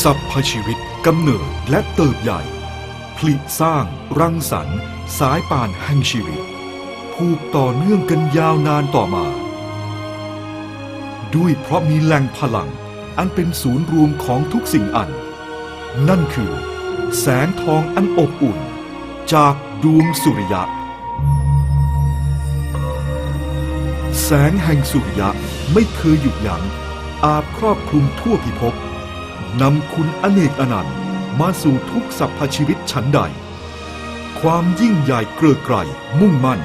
สัพพชีวิตกำเนิดและเติบใหญ่ผลิสร้างรังสรรค์ สายป่านแห่งชีวิต ผูกต่อเนื่องกันยาวนานต่อมา ด้วยเพราะมีแหล่งพลัง อันเป็นศูนย์รวมของทุกสิ่งอัน นั่นคือ แสงทองอันอบอุ่น จากดวงสุริยะ แสงแห่งสุริยะไม่เคยหยุดยัง้งอาบครอบคลุมทั่วพิภพ นำคุณอเนกอนันต์มาสู่ทุกสรรพชีวิตชั้นใด ความยิ่งใหญ่เกลือไกลมุ่งมั่น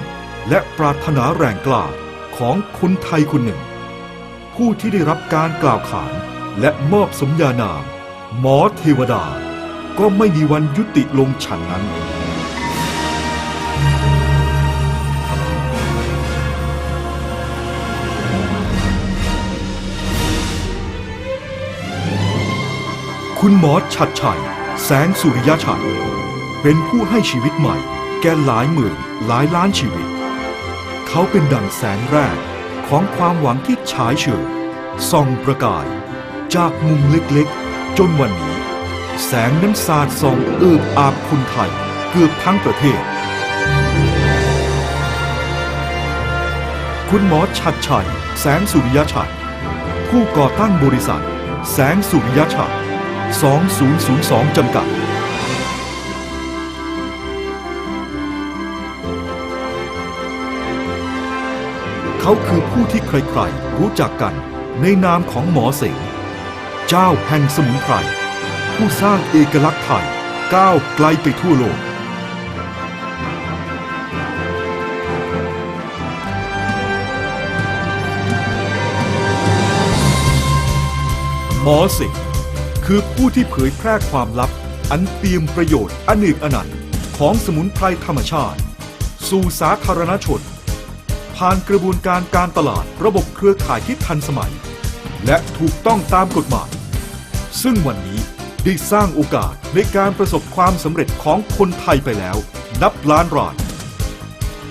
และปรารถนาแรงกล้าของคนไทยคนหนึ่ง ผู้ที่ได้รับการกล่าวขานและมอบสมญานาม หมอเทวดา ก็ไม่มีวันยุติลงฉันนั้น คุณหมอชัดชัย แสงสุริยชัย เป็นผู้ให้ชีวิตใหม่ แก่หลายหมื่นหลายล้านชีวิต เขาเป็นดั่งแสงแรกของความหวังที่ฉายเฉยส่องประกาย จากมุมเล็กๆ จนวันนี้ แสงนั้นสาดส่องเอิบอาบคนไทย เกือบทั้งประเทศ คุณหมอชัดชัย แสงสุริยชัย ผู้ก่อตั้งบริษัท แสงสุริยชัย 2002 จำกัด เขาคือผู้ที่ใครๆ รู้จักกันในนามของหมอเสง เจ้าแห่งสมุนไพร ผู้สร้างเอกลักษณ์ไทยก้าวไกลไปทั่วโลกหมอเสง คือผู้ที่เผยแพร่ความลับ อันเปี่ยมประโยชน์อเนกอนันต์ ของสมุนไพรธรรมชาติ สู่สาธารณชน ผ่านกระบวนการการตลาดระบบเครือข่ายที่ทันสมัย และถูกต้องตามกฎหมาย ซึ่งวันนี้ได้สร้างโอกาสในการประสบความสำเร็จของคนไทยไปแล้ว นับล้านราย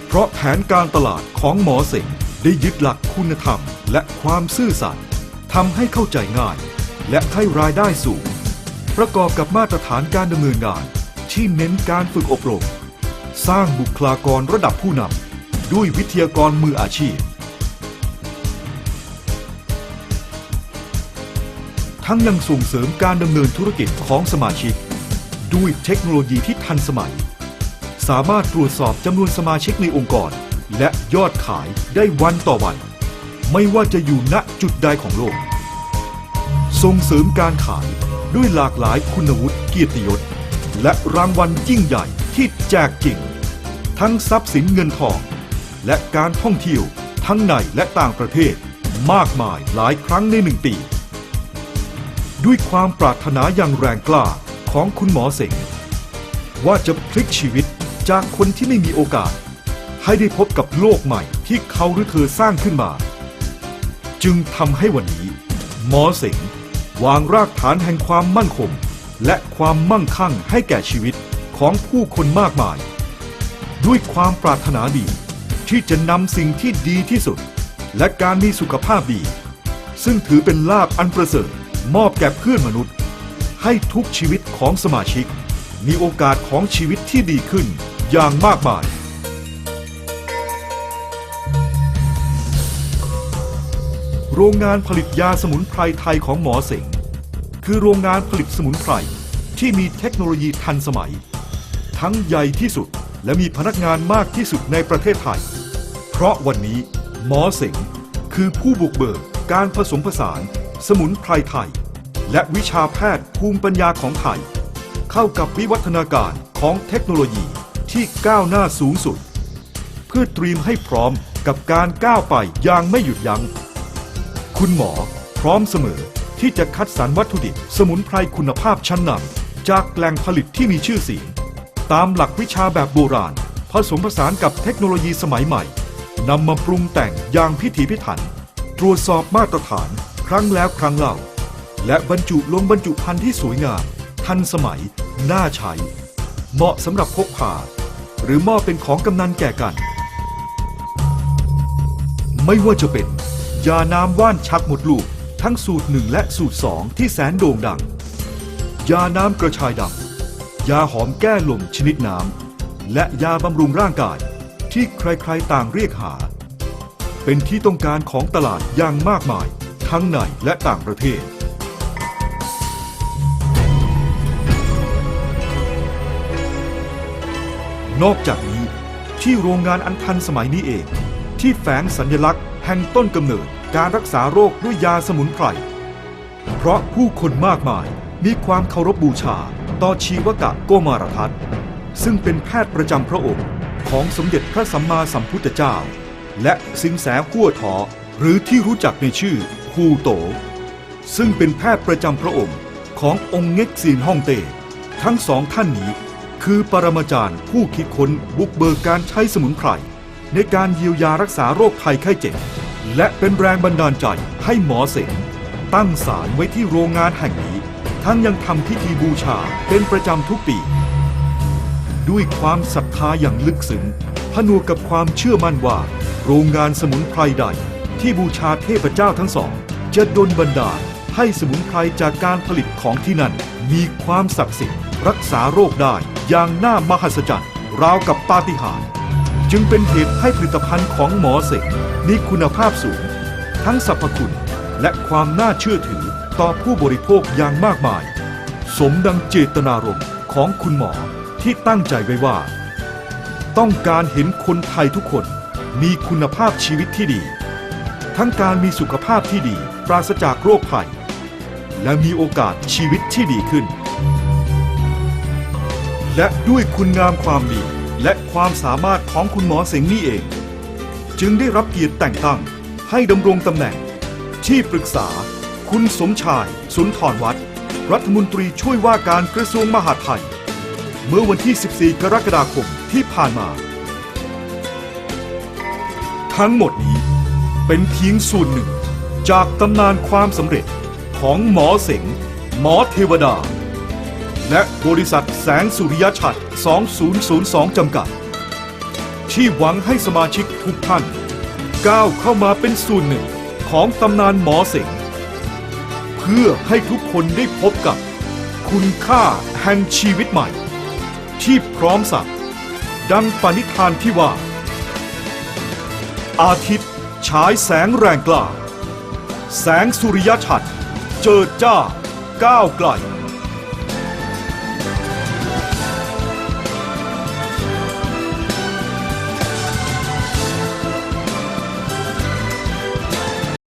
เพราะแผนการตลาดของหมอเสงได้ยึดหลักคุณธรรมและความซื่อสัตย์ทำให้เข้าใจง่าย และให้รายได้สูง ประกอบกับมาตรฐานการดำเนินงาน ที่เน้นการฝึกอบรม สร้างบุคลากรระดับผู้นำด้วยวิทยากรมืออาชีพ ทั้งยังส่งเสริมการดำเนินธุรกิจของสมาชิก ด้วยเทคโนโลยีที่ทันสมัย สามารถตรวจสอบจำนวนสมาชิกในองค์กร และยอดขายได้วันต่อวัน ไม่ว่าจะอยู่ณจุดใดของโลก ส่งเสริมการขายด้วยหลากหลายคุณวุฒิเกียรติยศ และรางวัลยิ่งใหญ่ที่แจกจริง ทั้งทรัพย์สินเงินทอง และการท่องเที่ยวทั้งในและต่างประเทศมากมายหลายครั้งในหนึ่งปี ด้วยความปรารถนาอย่างแรงกล้าของคุณหมอเสงว่าจะพลิกชีวิตจากคนที่ไม่มีโอกาส ให้ได้พบกับโลกใหม่ที่เขาหรือเธอสร้างขึ้นมา จึงทำให้วันนี้ หมอเสง วางรากฐานแห่งความมั่นคง และความมั่งคั่งให้แก่ชีวิตของผู้คนมากมาย ด้วยความปรารถนาดี ที่จะนำสิ่งที่ดีที่สุด และการมีสุขภาพดี ซึ่งถือเป็นลาภอันประเสริฐมอบแก่เพื่อนมนุษย์ ให้ทุกชีวิตของสมาชิก มีโอกาสของชีวิตที่ดีขึ้นอย่างมากมาย โรงงานผลิตยาสมุนไพรไทยของหมอเสงคือโรงงานผลิตสมุนไพรที่มีเทคโนโลยีทันสมัย ทั้งใหญ่ที่สุดและมีพนักงานมากที่สุดในประเทศไทย เพราะวันนี้หมอเสงคือผู้บุกเบิกการผสมผสาน สมุนไพรไทย และวิชาแพทย์ภูมิปัญญาของไทย เข้ากับวิวัฒนาการของเทคโนโลยีที่ก้าวหน้าสูงสุด เพื่อเตรียมให้พร้อมกับการก้าวไปอย่างไม่หยุดยัง้ง คุณหมอพร้อมเสมอที่จะคัดสรรวัตถุดิบสมุนไพรคุณภาพชั้นนำจากแหล่งผลิตที่มีชื่อเสียง ตามหลักวิชาแบบโบราณ ผสมผสานกับเทคโนโลยีสมัยใหม่นำมาปรุงแต่งอย่างพิถีพิถัน ตรวจสอบมาตรฐานครั้งแล้วครั้งเล่า และบรรจุลงบรรจุภัณฑ์ที่สวยงาม ทันสมัย น่าใช้ เหมาะสำหรับพกพา หรือมอบเป็นของกำนันแก่กัน ไม่ว่าจะเป็น ยาน้ำว่านชักหมดลูก ทั้งสูตรหนึ่งและสูตรสองที่แสนโด่งดัง ยาน้ำกระชายดำยาหอมแก้ลมชนิดน้ำ และยาบำรุงร่างกาย ที่ใครๆต่างเรียกหา เป็นที่ต้องการของตลาดอย่างมากมาย ทั้งในและต่างประเทศนอกจากนี้ที่โรงงานอันทันสมัยนี้เอง ที่แฝงสัญลักษณ์ แห่งต้นกำเนิดการรักษาโรคด้วยยาสมุนไพร เพราะผู้คนมากมายมีความเคารพบูชาต่อชีวกะโกมารทัตซึ่งเป็นแพทย์ประจำพระองค์ของสมเด็จพระสัมมาสัมพุทธเจ้า และสิงแสหัวทอหรือที่รู้จักในชื่อฮูโต ซึ่งเป็นแพทย์ประจำพระองค์ขององค์เง็กซีนฮ่องเต้ทั้งสองท่านนี้ คือปรมาจารย์ผู้คิดค้นบุกเบิกการใช้สมุนไพร ในการเยียวยารักษาโรคภัยไข้เจ็บ และเป็นแรงบันดาลใจให้หมอเสงตั้งศาลไว้ที่โรงงานแห่งนี้ ทั้งยังทำพิธีบูชาเป็นประจำทุกปี ด้วยความศรัทธาอย่างลึกซึ้งผนวกกับความเชื่อมั่นว่า โรงงานสมุนไพรใด ที่บูชาเทพเจ้าทั้งสอง จะดลบันดาลให้สมุนไพรจากการผลิตของที่นั่น มีความศักดิ์สิทธิ์รักษาโรคได้อย่างน่ามหัศจรรย์ราวกับปาฏิหาริย์ จึงเป็นเหตุให้ผลิตภัณฑ์ของหมอเสกมีคุณภาพสูง ทั้งสรรพคุณและความน่าเชื่อถือต่อผู้บริโภคอย่างมากมาย สมดังเจตนารมณ์ของคุณหมอที่ตั้งใจไว้ว่า ต้องการเห็นคนไทยทุกคนมีคุณภาพชีวิตที่ดี ทั้งการมีสุขภาพที่ดี ปราศจากโรคภัย และมีโอกาสชีวิตที่ดีขึ้น และด้วยคุณงามความดี และความสามารถของคุณหมอเสงนี่เอง จึงได้รับเกียรติแต่งตั้งให้ดำรงตำแหน่ง ที่ปรึกษา คุณสมชาย สุนทรวัฒน์รัฐมนตรีช่วยว่าการกระทรวงมหาดไทย เมื่อวันที่ 14 กรกฎาคมที่ผ่านมา ทั้งหมดนี้เป็นเพียงส่วนหนึ่ง จากตำนานความสำเร็จของหมอเสงหมอเทวดา และบริษัทแสงสุริยชัด 2002 จำกัด ที่หวังให้สมาชิกทุกท่าน ก้าวเข้ามาเป็นส่วนหนึ่งของตำนานหมอเสงเพื่อให้ทุกคนได้พบกับ คุณค่าแห่งชีวิตใหม่ ที่พร้อมสัตว์ดังปณิธานที่ว่า อาทิตย์ฉายแสงแรงกล้า แสงสุริยชัด เจิดจ้าก้าวไกล